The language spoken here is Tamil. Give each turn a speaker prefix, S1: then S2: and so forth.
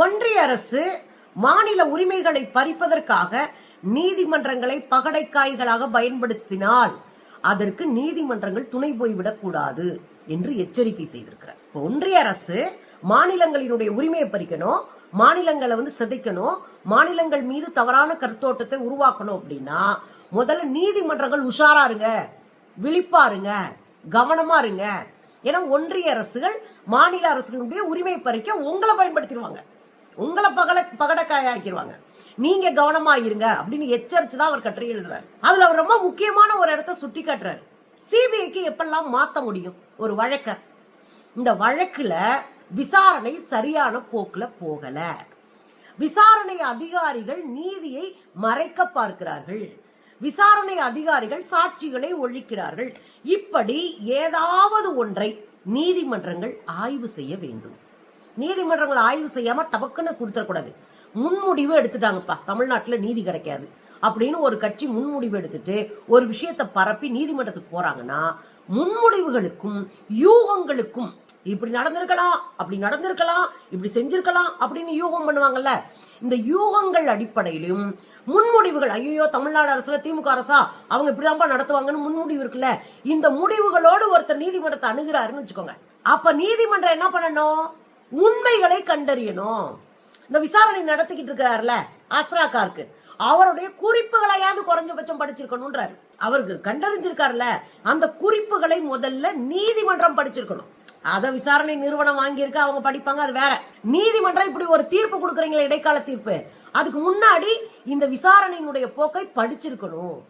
S1: ஒன்றிய அரசு மாநில உரிமைகளை பறிப்பதற்காக நீதிமன்றங்களை பகடைக்காய்களாக பயன்படுத்தினால் அதற்கு நீதிமன்றங்கள் துணை போய்விடக் கூடாது என்று எச்சரிக்கை செய்திருக்கிறார். ஒன்றிய அரசு மாநிலங்களினுடைய உரிமையை பறிக்கணும் மாநிலங்களை வந்து சிதைக்கணும் மாநிலங்கள் மீது தவறான கருத்தோட்டத்தை உருவாக்கணும் அப்படின்னா முதல்ல நீதிமன்றங்கள் உஷாரா இருங்க விழிப்பா இருங்க கவனமா இருங்க. ஏன்னா ஒன்றிய அரசுகள் மாநில அரசுகளுடைய உரிமை பறிக்க உங்களை பயன்படுத்திடுவாங்க. உங்களை பகல பகடக்காய ஆக்கிடுவாங்க நீங்க கவனமா இருங்க அப்படின்னு எச்சரிச்சு தான் அவர் கட்டுரை எழுதுறாரு. அதுல அவர் ரொம்ப முக்கியமான ஒரு இடத்த சுட்டி காட்டுறாரு. சிபிஐக்கு எப்பெல்லாம் மாத்த முடியும்? ஒரு வழக்க. இந்த வழக்குல விசாரணை சரியான போக்குல போகல. விசாரணை அதிகாரிகள் நீதியை மறைக்க பார்க்கிறார்கள். விசாரணை அதிகாரிகள் சாட்சிகளை ஒழிக்கிறார்கள். இப்படி ஏதாவது ஒன்றை நீதிமன்றங்கள் ஆய்வு செய்ய வேண்டும். நீதிமன்றங்கள் ஆய்வு செய்யாம டபக்குன்னு கொடுத்துடக்கூடாது முன்முடிவு எடுத்துட்டாங்கப்பா. தமிழ்நாட்டுல நீதி கிடைக்காது. அப்படின்னு ஒரு கட்சி முன்முடிவு எடுத்துட்டு ஒரு விஷயத்தை பரப்பி நீதிமன்றத்துக்கு போறாங்கன்னா முன்முடிவுகளுக்கும் யூகங்களுக்கும் இப்படி நடந்திருக்கலாம் அப்படி நடந்திருக்கலாம் இப்படி செஞ்சிருக்கலாம் அப்படின்னு யூகம் பண்ணுவாங்கல்ல. இந்த யூகங்கள் அடிப்படையிலும் முன்முடிவுகள் ஐயோ தமிழ்நாடு அரசுல திமுக அரசா அவங்க இப்படிதான்ப்பா நடத்துவாங்கன்னு முன்முடிவு இருக்குல்ல. இந்த முடிவுகளோடு ஒருத்தர் நீதிமன்றத்தை அணுகிறாருன்னு வச்சுக்கோங்க. அப்ப நீதிமன்றம் என்ன பண்ணணும்? உண்மைகளை கண்டறியணும். இந்த விசாரணை நடத்திக்கிட்டு இருக்காருல அஸ்ராக்காருக்கு அவருடைய குறிப்புகளையாவது குறைஞ்சபட்சம் படிச்சிருக்கணும்ன்றாரு. அவருக்கு கண்டறிஞ்சிருக்காருல அந்த குறிப்புகளை முதல்ல நீதிமன்றம் படிச்சிருக்கணும். அத விசாரணை நிறுவனம் வாங்கியிருக்க அவங்க படிப்பாங்க அது வேற. நீதிமன்றம் இப்படி ஒரு தீர்ப்பு கொடுக்குறீங்களா இடைக்கால தீர்ப்பு. அதுக்கு முன்னாடி இந்த விசாரணையினுடைய போக்கை படிச்சிருக்கணும்.